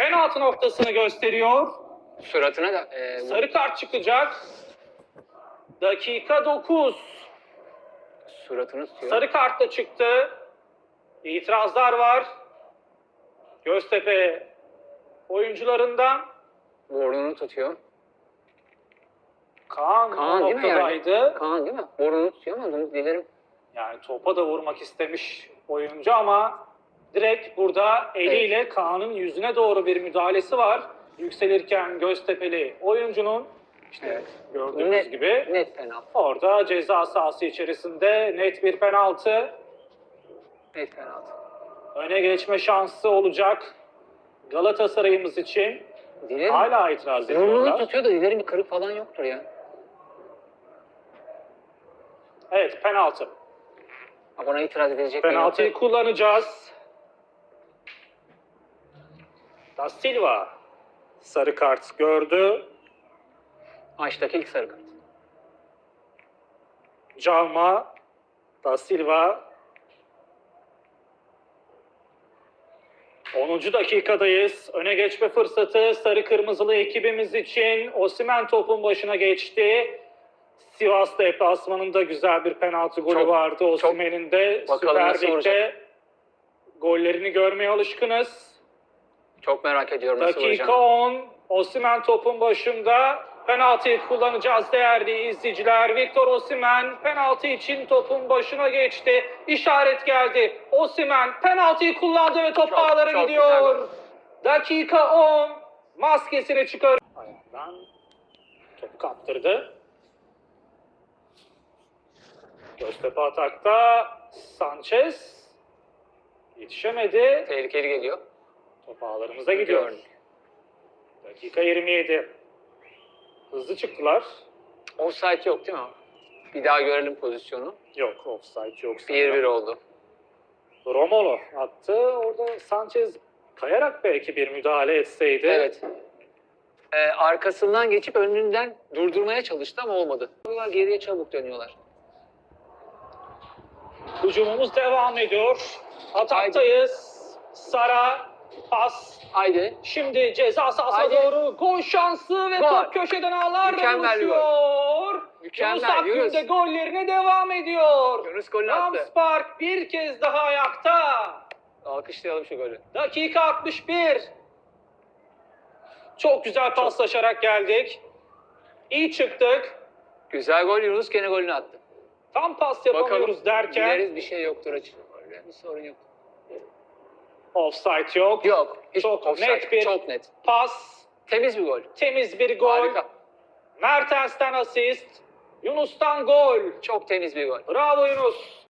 penaltı noktasını gösteriyor. Suratına da e, Sarı kart çıkacak. Dakika 9. suratını tutuyor. Sarı kart da çıktı. İtirazlar var. Göztepe oyuncularından. Burnunu tutuyor. Kaan, Kaan değil mi yani? Kaan değil mi? Burnunu tutuyor ama dilerim. Yani topa da vurmak istemiş oyuncu ama direkt burada eliyle Kaan'ın yüzüne doğru bir müdahalesi var. Yükselirken Göztepe'li oyuncunun işte Evet. gördüğünüz Net, gibi net penaltı. orada ceza sahası içerisinde net bir penaltı. Net penaltı. Öne geçme şansı olacak Galatasaray'ımız için. Dilerim. Hala itiraz ediyorlar. tutuyor da dilerim bir kırık falan yoktur ya. Evet penaltı. Ha, Buna itiraz edilecek bir Penaltıyı yok. kullanacağız. Da Silva sarı kart gördü. Maçtaki ilk sarı kart. Calma, Da Silva. 10. dakikadayız. Öne geçme fırsatı sarı kırmızılı ekibimiz için. Osimen topun başına geçti. Sivas deplasmanında güzel bir penaltı golü Çok- vardı. Osimhen'in de Süper Lig'de gollerini görmeye alışkınız. Çok merak ediyorum nasıl Dakika vuracağını. 10. Osimhen topun başında. Penaltıyı kullanacağız değerli izleyiciler. Victor Osimhen penaltı için topun başına geçti. İşaret geldi. Osimhen penaltıyı kullandı ve top Çok- ağlara çok gidiyor. güzel. Dakika 10. Maskesini çıkar. Ayağından topu kaptırdı. Göztepe atakta Sanchez yetişemedi. Tehlikeli geliyor. Top ağlarımıza gidiyor. Dakika 27. Hızlı çıktılar. Offside yok değil mi? Bir daha görelim pozisyonu. Yok offside yok. 1-1 oldu. Romolo attı. Orada Sanchez kayarak belki bir müdahale etseydi. Evet. Ee, arkasından geçip önünden durdurmaya çalıştı ama olmadı. Bunlar geriye çabuk dönüyorlar. Hücumumuz devam ediyor. Ataktayız. Sara pas. Haydi. Şimdi ceza sahasına Haydi. doğru gol şansı ve Gol. top köşeden ağlarla Mükemmel bir gol. buluşuyor. Mükemmel, Yunus Akgün Yunus. de gollerine devam ediyor. Yunus golünü attı. Rams Park bir kez daha ayakta. Alkışlayalım şu golü. Dakika 61. Çok güzel paslaşarak geldik. İyi çıktık. Güzel gol Yunus gene golünü attı. Tam pas Bakalım. yapamıyoruz derken Dileriz bir şey yoktur açık. Öyle bir sorun yok. Offside yok. Yok. Hiç Çok offside. net bir- Çok net. Pas, Temiz bir gol. temiz bir gol. Harika. Mertens'ten asist. Yunus'tan gol. Çok temiz bir gol. Bravo Yunus.